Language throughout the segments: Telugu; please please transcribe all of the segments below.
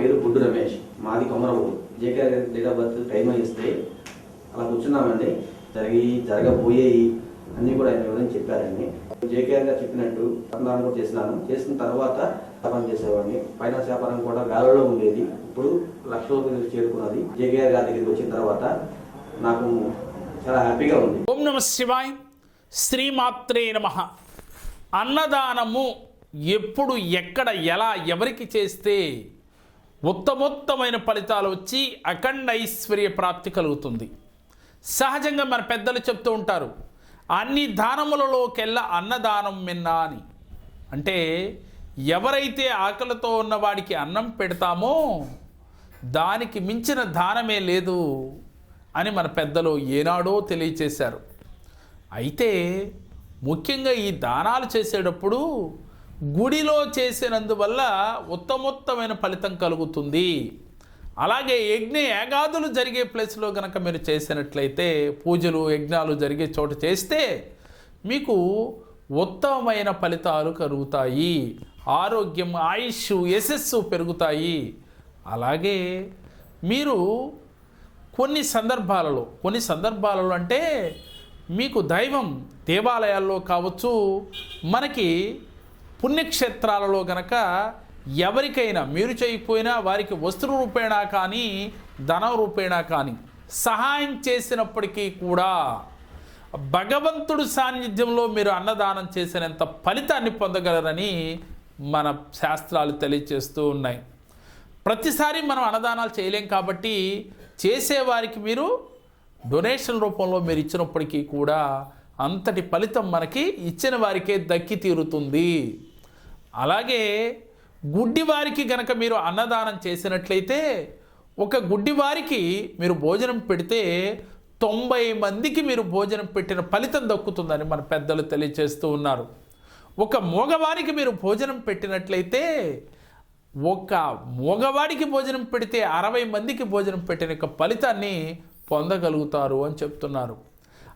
పేరు గుడ్డు రమేష్. మాది కొమరవు JK date of birth time ఇస్తే అలా కూర్చున్నామండి. జరిగి జరగబోయేవి అన్నీ కూడా ఆయన వివరించి చెప్పారండి. జేకేఆర్ గారు చెప్పినట్టు అన్నదానం కూడా చేసినాను. చేసిన తర్వాత వ్యాపారం చేసేవాడిని. ఫైనాన్స్ వ్యాపారం కూడా వేలలో ఉండేది. ఇప్పుడు లక్షలకు చేరుకున్నది. జేకేఆర్ గారి దగ్గరికి వచ్చిన తర్వాత నాకు చాలా హ్యాపీగా ఉంది. ఓం నమ శివాయ్ శ్రీమాత్రే నమ. అన్నదానము ఎప్పుడు ఎక్కడ ఎలా ఎవరికి చేస్తే ఉత్తమోత్తమైన ఫలితాలు వచ్చి అఖండ ఐశ్వర్య ప్రాప్తి కలుగుతుంది. సహజంగా మన పెద్దలు చెప్తూ ఉంటారు అన్ని దానములలోకెల్లా అన్నదానం మిన్నా అని. అంటే ఎవరైతే ఆకలితో ఉన్నవాడికి అన్నం పెడతామో దానికి మించిన దానమే లేదు అని మన పెద్దలు ఏనాడో తెలియచేశారు. అయితే ముఖ్యంగా ఈ దానాలు చేసేటప్పుడు గుడిలో చేసినందువల్ల ఉత్తమోత్తమైన ఫలితం కలుగుతుంది. అలాగే యజ్ఞ యాగాదులు జరిగే ప్లేస్లో కనుక మీరు చేసినట్లయితే పూజలు యజ్ఞాలు జరిగే చోట చేస్తే మీకు ఉత్తమమైన ఫలితాలు కలుగుతాయి. ఆరోగ్యం ఆయుష్ యశస్సు పెరుగుతాయి. అలాగే మీరు కొన్ని సందర్భాలలో కొన్ని సందర్భాలలో అంటే మీకు దైవం దేవాలయాల్లో కావచ్చు మనకి పుణ్యక్షేత్రాలలో గనక ఎవరికైనా మీరు చేయకపోయినా వారికి వస్త్ర రూపేణా కానీ ధన రూపేణా కానీ సహాయం చేసినప్పటికీ కూడా భగవంతుడు సాన్నిధ్యంలో మీరు అన్నదానం చేసినంత ఫలితాన్ని పొందగలరని మన శాస్త్రాలు తెలియచేస్తూ ఉన్నాయి. ప్రతిసారి మనం అన్నదానాలు చేయలేం కాబట్టి చేసేవారికి మీరు డొనేషన్ రూపంలో మీరు ఇచ్చినప్పటికీ కూడా అంతటి ఫలితం మనకి ఇచ్చిన వారికే దక్కి తీరుతుంది. అలాగే గుడ్డివారికి గనక మీరు అన్నదానం చేసినట్లయితే ఒక గుడ్డివారికి మీరు భోజనం పెడితే తొంభై మందికి మీరు భోజనం పెట్టిన ఫలితం దక్కుతుందని మన పెద్దలు తెలియచేస్తూ ఉన్నారు. ఒక మగవారికి మీరు భోజనం పెట్టినట్లయితే ఒక మగవాడికి భోజనం పెడితే అరవై మందికి భోజనం పెట్టిన యొక్క ఫలితాన్ని పొందగలుగుతారు అని చెప్తున్నారు.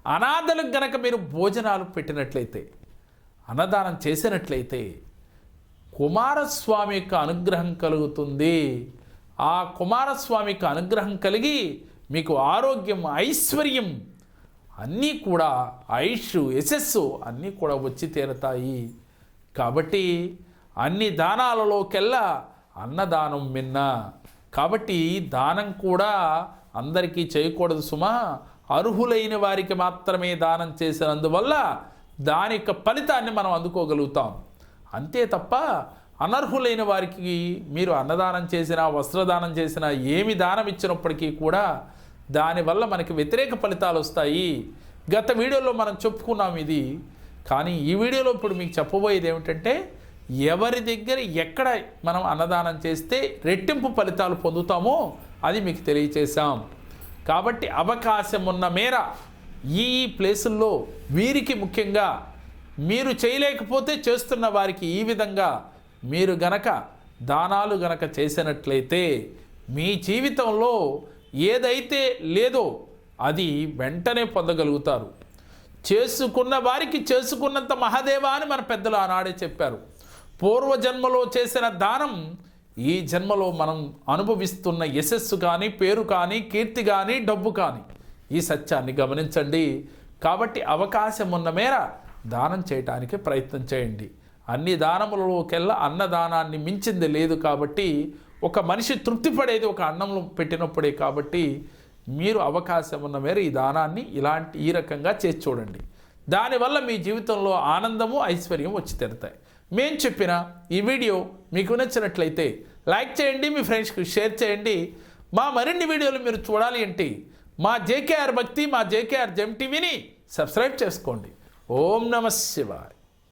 అనాథలకు గనక మీరు భోజనాలు పెట్టినట్లయితే అన్నదానం చేసినట్లయితే కుమారస్వామి యొక్క అనుగ్రహం కలుగుతుంది. ఆ కుమారస్వామి యొక్క అనుగ్రహం కలిగి మీకు ఆరోగ్యం ఐశ్వర్యం అన్నీ కూడా ఆయుష్ యశస్సు అన్నీ కూడా వచ్చి తీరతాయి. కాబట్టి అన్ని దానాలలోకెల్లా అన్నదానం మిన్న కాబట్టి దానం కూడా అందరికీ చేయకూడదు సుమా. అర్హులైన వారికి మాత్రమే దానం చేసినందువల్ల దాని యొక్క ఫలితాన్ని మనం అందుకోగలుగుతాం. అంతే తప్ప అనర్హులైన వారికి మీరు అన్నదానం చేసినా వస్త్రదానం చేసినా ఏమి దానం ఇచ్చినప్పటికీ కూడా దానివల్ల మనకి వ్యతిరేక ఫలితాలు వస్తాయి. గత వీడియోలో మనం చెప్పుకున్నాం ఇది. కానీ ఈ వీడియోలో ఇప్పుడు మీకు చెప్పబోయేది ఏమిటంటే ఎవరి దగ్గర ఎక్కడ మనం అన్నదానం చేస్తే రెట్టింపు ఫలితాలు పొందుతామో అది మీకు తెలియచేశాం. కాబట్టి అవకాశం ఉన్న మేర ఈ ఈ ప్లేసుల్లో వీరికి ముఖ్యంగా మీరు చేయలేకపోతే చేస్తున్న వారికి ఈ విధంగా మీరు గనక దానాలు గనక చేసినట్లయితే మీ జీవితంలో ఏదైతే లేదో అది వెంటనే పొందగలుగుతారు. చేసుకున్న వారికి చేసుకున్నంత మహాదేవా అని మన పెద్దలు ఆనాడే చెప్పారు. పూర్వజన్మలో చేసిన దానం ఈ జన్మలో మనం అనుభవిస్తున్న యశస్సు కానీ పేరు కానీ కీర్తి కానీ డబ్బు కానీ ఈ సత్యాన్ని గమనించండి. కాబట్టి అవకాశం ఉన్న మేర దానం చేయటానికి ప్రయత్నం చేయండి. అన్ని దానములలోకెల్లా అన్నదానాన్ని మించింది లేదు కాబట్టి ఒక మనిషి తృప్తిపడేది ఒక అన్నంలో పెట్టినప్పుడే కాబట్టి మీరు అవకాశం ఉన్న మేర ఈ దానాన్ని ఇలాంటి ఈ రకంగా చేసి చూడండి. దానివల్ల మీ జీవితంలో ఆనందము ఐశ్వర్యం వచ్చి తీరుతాయి. మేము చెప్పిన ఈ వీడియో మీకు నచ్చినట్లయితే లైక్ చేయండి మీ ఫ్రెండ్స్కి షేర్ చేయండి. మా మరిన్ని వీడియోలు మీరు చూడాలి ఏంటి మా జేకేఆర్ భక్తి మా జేకేఆర్ జెమ్ టీవీని సబ్స్క్రైబ్ చేసుకోండి. ఓం నమ శివాయ్.